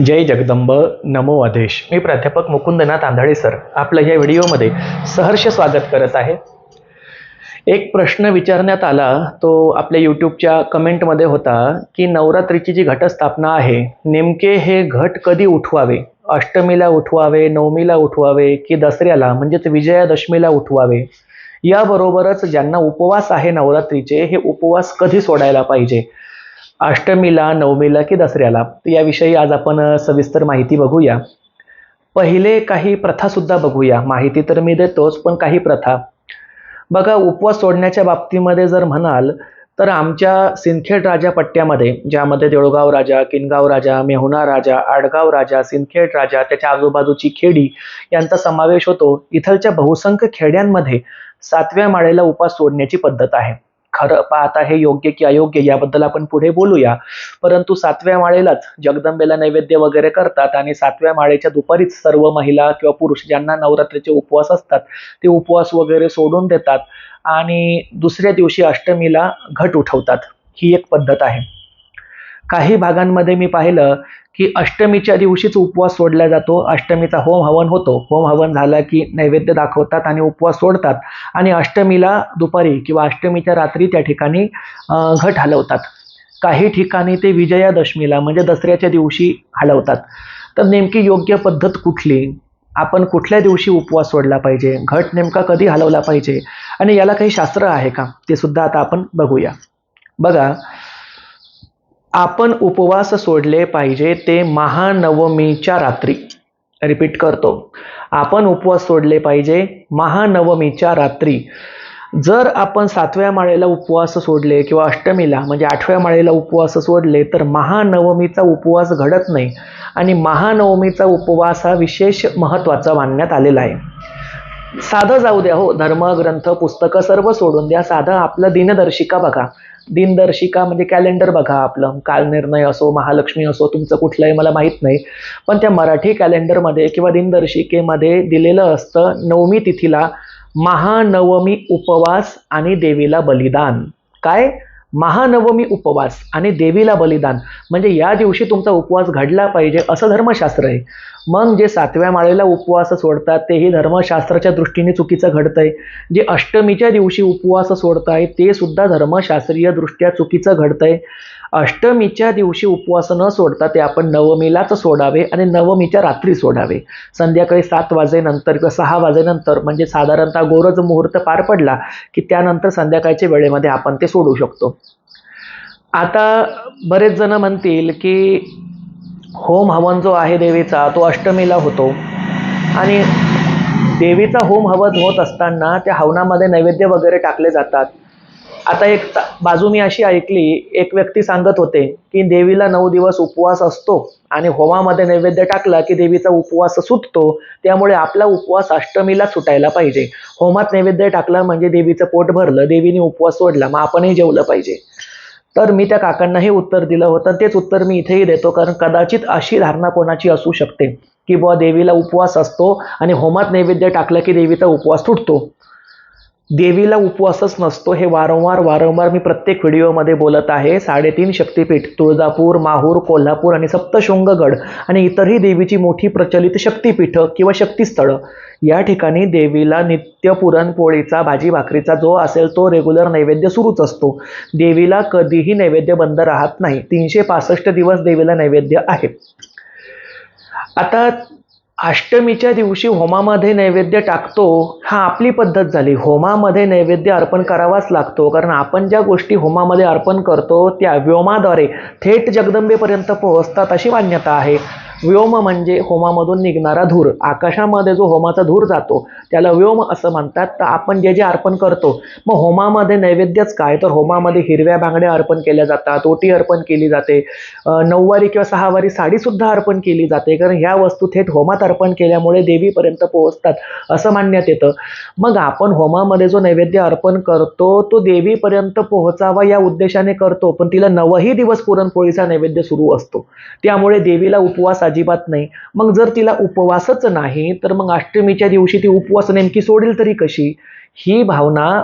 जय जगदंब नमो आदेश मी प्राध्यापक मुकुंदनाथ आंधळे सर. आपलं या व्हिडिओमध्ये सहर्ष स्वागत करत आहे. एक प्रश्न विचारण्यात आला तो आपल्या यूट्यूबच्या कमेंटमध्ये होता की नवरात्रीची जी घटस्थापना आहे नेमके हे घट कधी उठवावे? अष्टमीला उठवावे नवमीला उठवावे की दसऱ्याला म्हणजेच विजयादशमीला उठवावे? याबरोबरच ज्यांना उपवास आहे नवरात्रीचे हे उपवास कधी सोडायला पाहिजे? अष्टमीला नवमीला की दसऱ्याला याविषयी आज आपण सविस्तर माहिती बघूया. पहिले काही प्रथासुद्धा बघूया. माहिती तर मी देतोच पण काही प्रथा. बघा उपवास सोडण्याच्या बाबतीमध्ये जर म्हणाल तर आमच्या सिंदखेड राजा पट्ट्यामध्ये ज्यामध्ये देऊळगाव राजा किनगाव राजा मेहुणा राजा आडगाव राजा सिंदखेड राजा त्याच्या आजूबाजूची खेडी यांचा समावेश होतो. इथलच्या बहुसंख्य खेड्यांमध्ये सातव्या माळेला उपवास सोडण्याची पद्धत आहे. खरं पाहता हे योग्य की अयोग्य याबद्दल आपण पुढे बोलूया. परंतु सातव्या माळेलाच जगदंबेला नैवेद्य वगैरे करतात आणि सातव्या माळेच्या दुपारीच सर्व महिला किंवा पुरुष ज्यांना नवरात्रीचे उपवास असतात ते उपवास वगैरे सोडून देतात आणि दुसऱ्या दिवशी अष्टमीला घट उठवतात. ही एक पद्धत आहे. काही भागांमध्ये मी पाहिलं की अष्टमीच्या दिवशीच उपवास सोडला जातो. अष्टमीचा होम हवन होतो. होम हवन झाला की नैवेद्य दाखवतात आणि उपवास सोडतात आणि अष्टमीला दुपारी किंवा अष्टमीच्या रात्री त्या ठिकाणी घट हलवतात. काही ठिकाणी ते विजयादशमीला म्हणजे दसऱ्याच्या दिवशी हलवतात. तर नेमकी योग्य पद्धत कुठली? आपण कुठल्या दिवशी उपवास सोडला पाहिजे? घट नेमका कधी हलवला पाहिजे? आणि याला काही शास्त्र आहे का? ते सुद्धा आता आपण बघूया. बघा आपण उपवास सोडले पाहिजे ते महानवमीच्या रात्री. रिपीट करतो. आपण उपवास सोडले पाहिजे महानवमीच्या रात्री. जर आपण सातव्या माळेला उपवास सोडले किंवा अष्टमीला म्हणजे आठव्या माळेला उपवास सोडले तर महानवमीचा उपवास घडत नाही. आणि महानवमीचा उपवास हा विशेष महत्त्वाचा मानण्यात आलेला आहे. साधं जाऊ द्या हो. धर्मग्रंथ पुस्तकं सर्व सोडून द्या. साधं आपलं दिनदर्शिका बघा. दिनदर्शिका म्हणजे कॅलेंडर बघा आपलं. कालनिर्णय असो महालक्ष्मी असो तुमचं कुठलंही मला माहीत नाही. पण त्या मराठी कॅलेंडरमध्ये किंवा दिनदर्शिकेमध्ये दिलेलं असतं नवमी तिथीला महानवमी उपवास आणि देवीला बलिदान. काय? महानवमी उपवास आणि देवीला बलिदान. म्हणजे या दिवशी तुमचा उपवास घडला पाहिजे असं धर्मशास्त्र आहे. मग जे सातव्या माळेला उपवास सोडतात तेही धर्मशास्त्राच्या दृष्टीने चुकीचं घडतंय. जे अष्टमीच्या दिवशी उपवास सोडताय ते सुद्धा धर्मशास्त्रीय दृष्ट्या चुकीचं घडतंय. अष्टमीच्या दिवशी उपवास न सोडता ते आपण नवमीलाच सोडावे आणि नवमीच्या रात्री सोडावे. संध्याकाळी सात वाजेनंतर किंवा सहा वाजेनंतर म्हणजे साधारणतः गोरज मुहूर्त पार पडला की त्यानंतर संध्याकाळच्या वेळेमध्ये आपण ते सोडू शकतो. आता बरेच जण म्हणतील की होम हवन जो आहे देवीचा तो अष्टमीला होतो. आणि देवीचा होम हवन होत असताना त्या हवनामध्ये नैवेद्य वगैरे टाकले जातात. आता एक ता- बाजू मी अशी ऐकली एक व्यक्ती सांगत होते की देवीला नऊ दिवस उपवास असतो आणि होमामध्ये नैवेद्य टाकला की देवीचा उपवास सुटतो त्यामुळे आपला उपवास अष्टमीला सुटायला पाहिजे. होमात नैवेद्य टाकला म्हणजे देवीचं पोट भरलं देवीने उपवास सोडला मग आपणही जेवलं पाहिजे. तर मी त्या काकांना हे उत्तर दिलं होतं. तेच उत्तर मी इथेही देतो कारण कदाचित अशी धारणा कोणाची असू शकते की बुवा देवीला उपवास असतो आणि होमात नैवेद्य टाकलं की देवीचा उपवास तुटतो. देवीला उपवासच नसतो हे वारंवार वारंवार मी प्रत्येक व्हिडिओमध्ये बोलत आहे. साडेतीन शक्तिपीठ तुळजापूर माहूर कोल्हापूर आणि सप्तशृंगगड आणि इतरही देवीची मोठी प्रचलित शक्तीपीठं किंवा शक्तिस्थळं. या ठिकाणी देवीला नित्य पुरणपोळीचा भाजी भाकरीचा जो असेल तो रेग्युलर नैवेद्य सुरूच असतो. देवीला कधीही नैवेद्य बंद राहत नाही. तीनशे पासष्ट दिवस देवीला नैवेद्य आहे. आता अष्टमीच्या दिवशी होमामध्ये नैवेद्य टाकतो हा आपली पद्धत झाली. होमामध्ये नैवेद्य अर्पण करावाच लागतो कारण आपण ज्या गोष्टी होमामध्ये अर्पण करतो त्या व्योमाद्वारे थेट जगदंबेपर्यंत पोहोचतात अशी मान्यता आहे. व्योम म्हणजे होमामधून निघणारा धूर. आकाशामध्ये जो होमाचा धूर जातो त्याला व्योम असं म्हणतात. तर आपण जे जे अर्पण करतो मग होमामध्ये नैवेद्यच काय? तर होमामध्ये हिरव्या बांगड्या अर्पण केल्या जातात ओटी अर्पण केली जाते नऊवारी किंवा सहावारी साडीसुद्धा अर्पण केली जाते. कारण ह्या वस्तू थेट होमात अर्पण केल्यामुळे देवीपर्यंत पोहोचतात असं मानण्यात येतं. मग आपण होमामध्ये जो नैवेद्य अर्पण करतो तो देवीपर्यंत पोहोचावा या उद्देशाने करतो. पण तिला नवही दिवस पुरणपोळीचा नैवेद्य सुरू असतो. त्यामुळे देवीला उपवास अजिबात नाही. मग जर तिला उपवासच नाही तर मग अष्टमीच्या दिवशी ती उपवास नेमकी सोडेल तरी कशी? ही भावना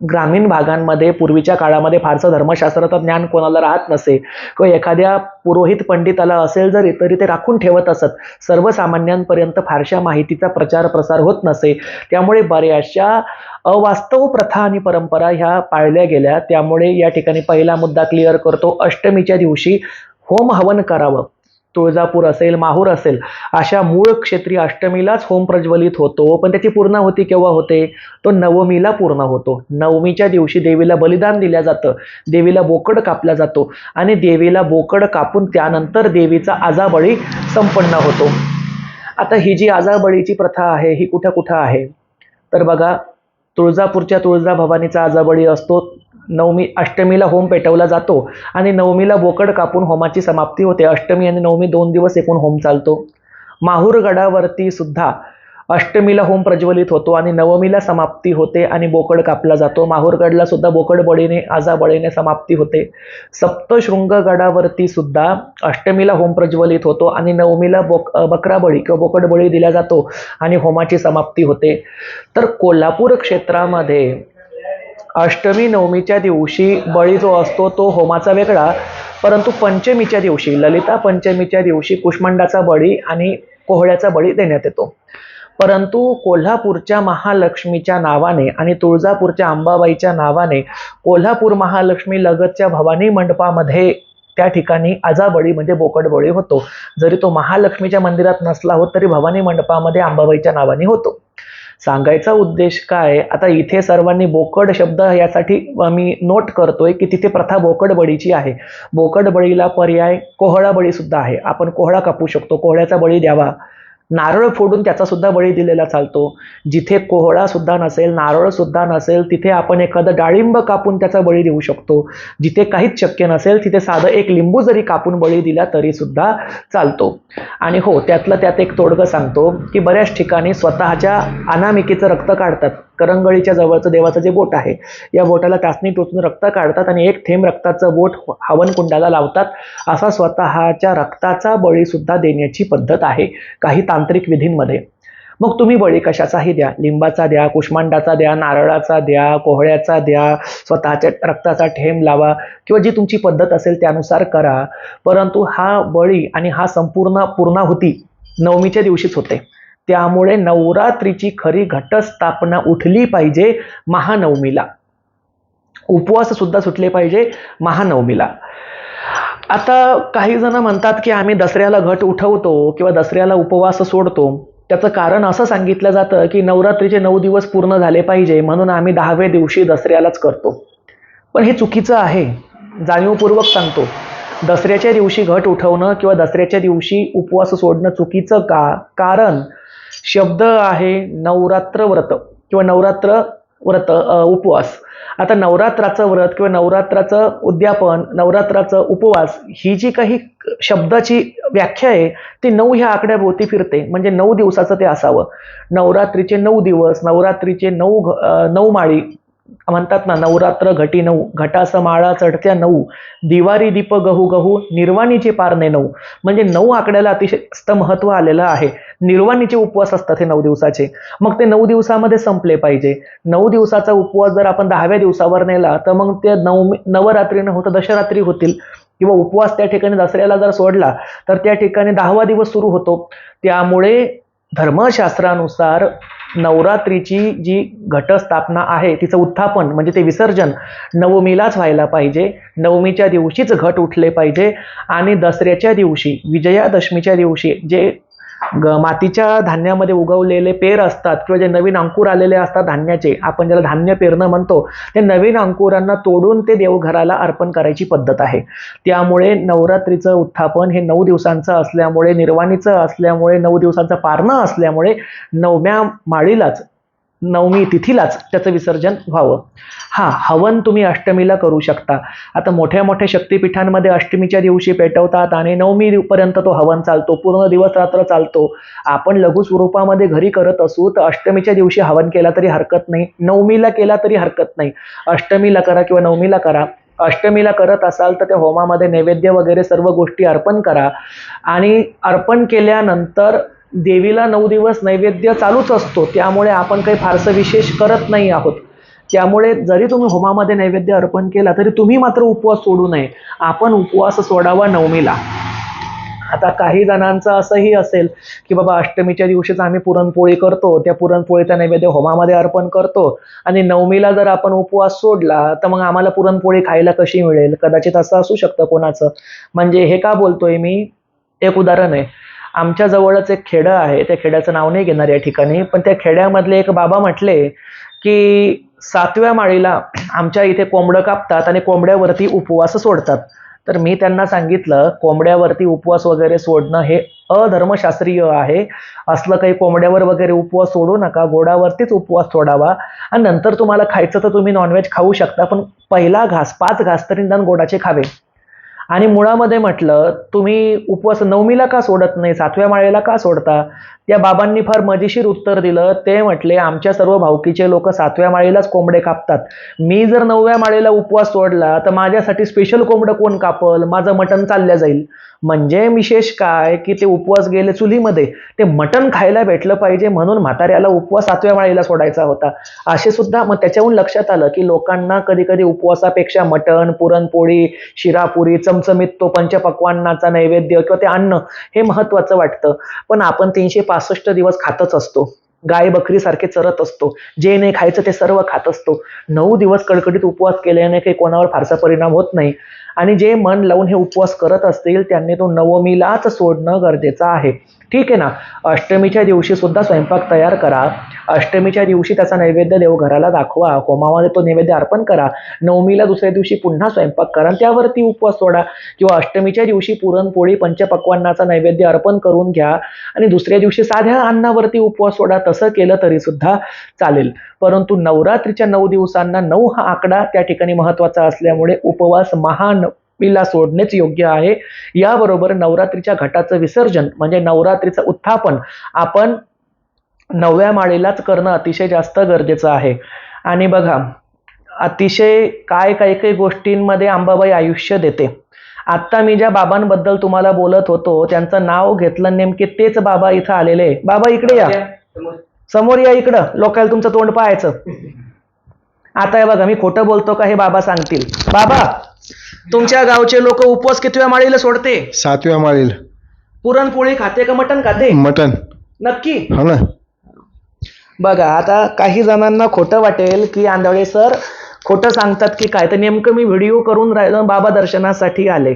ग्रामीण भागांमध्ये पूर्वीच्या काळामध्ये फारसं धर्मशास्त्राचं ज्ञान कोणाला राहत नसे. किंवा एखाद्या पुरोहित पंडिताला असेल जरी तरी ते राखून ठेवत असत. सर्वसामान्यांपर्यंत फारशा माहितीचा प्रचार प्रसार होत नसे. त्यामुळे बऱ्याचशा अवास्तव प्रथा आणि परंपरा ह्या पाळल्या गेल्या. त्यामुळे या ठिकाणी पहिला मुद्दा क्लिअर करतो. अष्टमीच्या दिवशी होम हवन करावं. तुळजापूर असेल माहूर असेल अशा मूळ क्षेत्री अष्टमीलाच होम प्रज्वलित होतो. पण त्याची पूर्णाहुती केव्हा होते? तो नवमीला पूर्ण होतो. नवमीच्या दिवशी देवीला बलिदान दिलं जातं. देवीला बोकड कापला जातो आणि देवीला बोकड कापून त्यानंतर देवीचा आजाबळी संपन्न होतो. आता ही जी आजाबळीची प्रथा आहे ही कुठं कुठं आहे? तर बघा तुळजापूरच्या तुळजाभवानीचा आजाबळी असतो नवमी अष्टमीला होम पेटवला जातो आणि नवमीला बोकड कापून होमाची समाप्ती होते. अष्टमी आणि नवमी दोन दिवस एकूण होम चालतो. माहूर गडावरती सुद्धा अष्टमीला होम प्रज्वलित होतो आणि नवमीला समाप्ती होते आणि बोकड कापला जातो. माहूरगडला सुद्धा बोकड बळीने आजाबळीने समाप्ती होते. सप्तशृंग गडावरती सुद्धा अष्टमीला होम प्रज्वलित होतो आणि नवमीला बोक बकरा बळी किंवा बोकड बळी दिला जातो आणि होमाची समाप्ती होते. तर कोल्हापूर क्षेत्रामध्ये अष्टमी नवमीच्या दिवशी बळी जो असतो तो होमाचा वेगळा. परंतु पंचमीच्या दिवशी ललिता पंचमीच्या दिवशी कुष्मांडाचा बळी आणि कोहळ्याचा बळी देण्यात येतो. परंतु कोल्हापूरच्या महालक्ष्मीच्या नावाने आणि तुळजापूरच्या अंबाबाईच्या नावाने कोल्हापूर महालक्ष्मी लगतच्या भवानी मंडपामध्ये त्या ठिकाणी आजाबळी म्हणजे बोकडबळी होतो. जरी तो महालक्ष्मीच्या मंदिरात नसला होत तरी भवानी मंडपामध्ये अंबाबाईच्या नावाने होतो. सांगायचा उद्देश काय? आता इथे सर्वांनी बोकड शब्द यासाठी मी नोट करतोय की तिथे प्रथा बोकड बळीची आहे. बोकड बळीला पर्याय कोहळा बळी सुद्धा आहे. आपण कोहळा कापू शकतो. कोहळ्याचा बळी द्यावा. नारळ फोडून त्याचा सुद्धा बळी दिलेला चालतो. जिथे कोहळा सुद्धा नसेल नारळ सुद्धा नसेल तिथे आपण एखादं डाळिंब कापून त्याचा बळी देऊ शकतो. जिथे काहीच शक्य नसेल तिथे साधं एक लिंबू जरी कापून बळी दिला तरी सुद्धा चालतो. आणि हो त्यातलं त्यात एक तोडगं सांगतो की बऱ्याच ठिकाणी स्वतःच्या अनामिकेचं रक्त काढतात. करंगळीच्या जवळचं देवाचं जे बोट आहे या बोटाला टाचणी टोचून रक्त काढतात आणि एक थेंब रक्ताचं बोट हवन कुंडाला लावतात. असा स्वतःच्या रक्ताचा बळी सुद्धा देण्याची पद्धत आहे काही तांत्रिक विधींमध्ये. मग तुम्ही बळी कशाचाही द्या. लिंबाचा द्या कुष्मांडाचा द्या नारळाचा द्या कोहळ्याचा द्या स्वतःच्या रक्ताचा ठेंब लावा किंवा जी तुमची पद्धत असेल त्यानुसार करा. परंतु हा बळी आणि हा संपूर्ण पूर्णाहुती नवमीच्या दिवशीच होते. त्यामुळे नवरात्रीची खरी घटस्थापना उठली पाहिजे महानवमीला. उपवास सुद्धा सुटले पाहिजे महानवमीला. आता काही जण म्हणतात की आम्ही दसऱ्याला घट उठवतो किंवा दसऱ्याला उपवास सोडतो. त्याचं कारण असं सांगितलं जातं की नवरात्रीचे नऊ दिवस पूर्ण झाले पाहिजे म्हणून आम्ही दहाव्या दिवशी दसऱ्यालाच करतो. पण हे चुकीचं आहे. जाणीवपूर्वक सांगतो. दसऱ्याच्या दिवशी घट उठवणं किंवा दसऱ्याच्या दिवशी उपवास सोडणं चुकीचं का? कारण शब्द आहे नवरात्र व्रत किंवा नवरात्र व्रत उपवास. आता नवरात्राचं व्रत किंवा नवरात्राचं उद्यापन नवरात्राचं उपवास ही जी काही शब्दाची व्याख्या आहे ती नऊ ह्या आकड्याभोवती फिरते. म्हणजे नऊ दिवसाचं ते असावं. नवरात्रीचे नऊ दिवस नवरात्रीचे नऊ घ- नऊ माळी म्हणतात ना नवरात्र घटी नऊ घटास माळा चढत्या नऊ दिवारी दीप गहू गहू निर्वाणीचे पारणे नऊ. म्हणजे नऊ आकड्याला अतिशय जास्त महत्त्व आलेलं आहे. निर्वाणीचे उपवास असतात हे नऊ दिवसाचे. मग ते नऊ दिवसामध्ये संपले पाहिजे. नऊ दिवसाचा उपवास जर आपण दहाव्या दिवसावर नेला तर मग ते नऊ नवरात्री न होतं दशरात्री होतील. किंवा उपवास त्या ठिकाणी दसऱ्याला जर सोडला तर त्या ठिकाणी दहावा दिवस सुरू होतो. त्यामुळे धर्मशास्त्रानुसार नवरात्रीची जी घटस्थापना आहे तिचं उत्थापन म्हणजे ते विसर्जन नवमीलाच व्हायला पाहिजे. नवमीच्या दिवशीच घट उठले पाहिजे. आणि दसऱ्याच्या दिवशी विजयादशमीच्या दिवशी जे ग मातीच्या धान्यामध्ये उगवलेले पेर असतात किंवा जे नवीन अंकुर आलेले असतात धान्याचे आपण ज्याला धान्य पेरणं म्हणतो ते नवीन अंकुरांना तोडून ते देवघराला अर्पण करायची पद्धत आहे. त्यामुळे नवरात्रीचं उत्थापन हे नऊ दिवसांचं असल्यामुळे निर्वाणीचं असल्यामुळे नऊ दिवसांचं पारणं असल्यामुळे नवम्या माळीलाच नवमी तिथीलाच त्याचं विसर्जन व्हावं. हा हवन तुम्ही अष्टमीला करू शकता. आता मोठ्या मोठ्या शक्तिपीठांमध्ये अष्टमीच्या दिवशी पेटवतात आणि नवमीपर्यंत तो हवन चालतो पूर्ण दिवस रात्र चालतो. आपण लघु स्वरूपामध्ये घरी करत असू तर अष्टमीच्या दिवशी हवन केला तरी हरकत नाही नवमीला केला तरी हरकत नाही. अष्टमीला करा किंवा नवमीला करा. अष्टमीला करत असाल तर त्या होमामध्ये नैवेद्य वगैरे सर्व गोष्टी अर्पण करा. आणि अर्पण केल्यानंतर देवीला नऊ दिवस नैवेद्य चालूच असतो. त्यामुळे आपण काही फारसं विशेष करत नाही आहोत. त्यामुळे जरी तुम्ही होमामध्ये नैवेद्य अर्पण केला तरी तुम्ही मात्र उपवास सोडू नये. आपण उपवास सोडावा नवमीला. आता काही जणांचं असंही असेल की बाबा अष्टमीच्या दिवशीच आम्ही पुरणपोळी करतो. त्या पुरणपोळीचा नैवेद्य होमामध्ये अर्पण करतो. आणि नवमीला जर आपण उपवास सोडला तर मग आम्हाला पुरणपोळी खायला कशी मिळेल? कदाचित असं असू शकतं कोणाचं. म्हणजे हे का बोलतोय मी? एक उदाहरण आहे. आमच्या जवळच एक खेडं आहे त्या खेड्याचं नाव नाही घेणार या ठिकाणी पण त्या खेड्यामधले एक बाबा म्हटले की सातव्या माळीला आमच्या इथे कोंबडं कापतात आणि कोंबड्यावरती उपवास सोडतात. तर मी त्यांना सांगितलं कोंबड्यावरती उपवास वगैरे सोडणं हे अधर्मशास्त्रीय आहे. असलं काही कोंबड्यावर वगैरे उपवास सोडू नका गोडावरतीच उपवास सोडावा. आणि नंतर तुम्हाला खायचं तर तुम्ही नॉनव्हेज खाऊ शकता पण पहिला घास पाच घास तरी निदान गोडाचे खावे. आणि मुळामध्ये म्हटलं तुम्ही उपवास नवमीला का सोडत नाही सातव्या माळेला का सोडता? त्या बाबांनी फार मजेशीर उत्तर दिलं. ते म्हटले आमच्या सर्व भावकीचे लोक सातव्या माळेलाच कोंबडे कापतात. मी जर नवव्या माळेला उपवास सोडला तर माझ्यासाठी स्पेशल कोंबडं कोण कापल? माझं मटण चालल्या जाईल. म्हणजे विशेष काय? की ते उपवास गेले चुलीमध्ये. ते मटण खायला भेटलं पाहिजे म्हणून म्हाताऱ्याला उपवास सातव्या माळेला सोडायचा होता. असे सुद्धा मग त्याच्याहून लक्षात आलं की लोकांना कधी कधी उपवासापेक्षा मटण पुरणपोळी शिरापुरी चमचमीत तो पंचपक्वान्नाचा नैवेद्य किंवा ते अन्न हे महत्वाचं वाटतं. पण आपण तीनशे पासष्ट दिवस खातच असतो. गाय बकरीसारखे चरत असतो. जे नाही खायचं ते सर्व खात असतो. नऊ दिवस कडकडीत उपवास केल्याने काही कोणावर फारसा परिणाम होत नाही. आणि जे मन लावून हे उपवास करत असतील त्यांनी तो नवमीलाच सोडणं गरजेचं आहे. ठीक आहे ना? अष्टमीच्या दिवशी सुद्धा स्वयंपाक तयार करा. अष्टमीच्या दिवशी त्याचा नैवेद्य देवघराला दाखवा. होमामध्ये तो नैवेद्य अर्पण करा. नवमीला दुसऱ्या दिवशी पुन्हा स्वयंपाक करा. त्यावरती उपवास सोडा. किंवा अष्टमीच्या दिवशी पुरणपोळी पंचपक्वांनाचा नैवेद्य अर्पण करून घ्या. आणि दुसऱ्या दिवशी साध्या अन्नावरती उपवास सोडा. तसं केलं तरी सुद्धा चालेल. परंतु नवरात्रीच्या नऊ दिवसांना नऊ हा आकडा त्या ठिकाणी महत्त्वाचा असल्यामुळे उपवास महान मीला सोडणेच योग्य आहे. याबरोबर नवरात्रीच्या घटाचं विसर्जन म्हणजे नवरात्रीचं उत्थापन आपण नवव्या माळेलाच करणं अतिशय जास्त गरजेचं आहे. आणि बघा अतिशय काय काही काही गोष्टींमध्ये अंबाबाई आयुष्य देते. आत्ता मी ज्या बाबांबद्दल तुम्हाला बोलत होतो त्यांचं नाव घेतलं नेमके तेच बाबा इथं आलेले बाबा इकडे या. समोर या इकडं. लोकांना तुमचं तोंड पाहायचं. आता हे बघा मी खोटं बोलतो का हे बाबा सांगतील. बाबा तुमच्या गावचे लोक उपवास कितव्या माळीला सोडते? सातव्या माळील. पुरणपोळी खाते का मटण खाते? मटन नक्की? हो ना. बघा आता काही जणांना खोटं वाटेल की आंधळे सर खोटं सांगतात की काय तर नेमकं मी व्हिडिओ करून राहिलो बाबा दर्शनासाठी आले.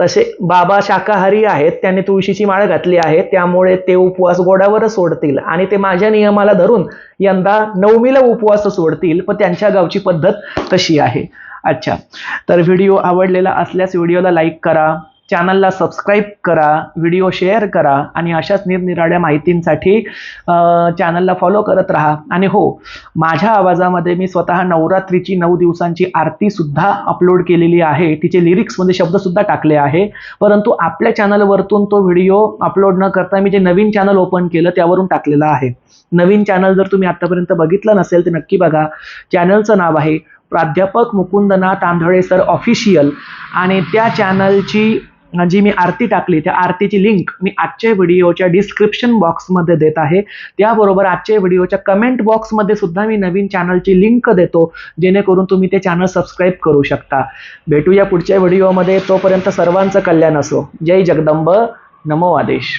तसे बाबा शाकाहारी आहेत त्यांनी तुळशीची माळ घातली आहे त्यामुळे ते उपवास गोडावरच सोडतील. आणि ते माझ्या नियमाला धरून यंदा नवमीला उपवास सोडतील पण त्यांच्या गावची पद्धत तशी आहे. अच्छा. तर व्हिडिओ आवडलेला असल्यास व्हिडिओला लाईक करा चॅनलला सबस्क्राईब करा व्हिडिओ शेअर करा आणि अशाच निरनिराळ्या माहितींसाठी चॅनलला फॉलो करत राहा. आणि हो माझ्या आवाजामध्ये मी स्वतः नवरात्रीची नऊ दिवसांची आरती सुद्धा अपलोड केलेली आहे. तिचे लिरिक्समध्ये शब्दसुद्धा टाकले आहे. परंतु आपल्या चॅनलवरतून तो व्हिडिओ अपलोड न करता मी जे नवीन चॅनल ओपन केलं त्यावरून टाकलेलं आहे. नवीन चॅनल जर तुम्ही आत्तापर्यंत बघितलं नसेल तर नक्की बघा. चॅनलचं नाव आहे प्राध्यापक मुकुंदनाथ आंधळे सर ऑफिशियल आणि त्या चॅनलची जी मी आरती टाकली त्या आरतीची लिंक मी आजच्या व्हिडिओच्या डिस्क्रिप्शन बॉक्समध्ये देत आहे. त्याबरोबर आजच्या व्हिडिओच्या कमेंट बॉक्समध्ये सुद्धा मी नवीन चॅनलची लिंक देतो जेणेकरून तुम्ही ते चॅनल सबस्क्राईब करू शकता. भेटूया पुढच्या व्हिडिओमध्ये तोपर्यंत सर्वांचं कल्याण असो. जय जगदंब. नमो आदेश.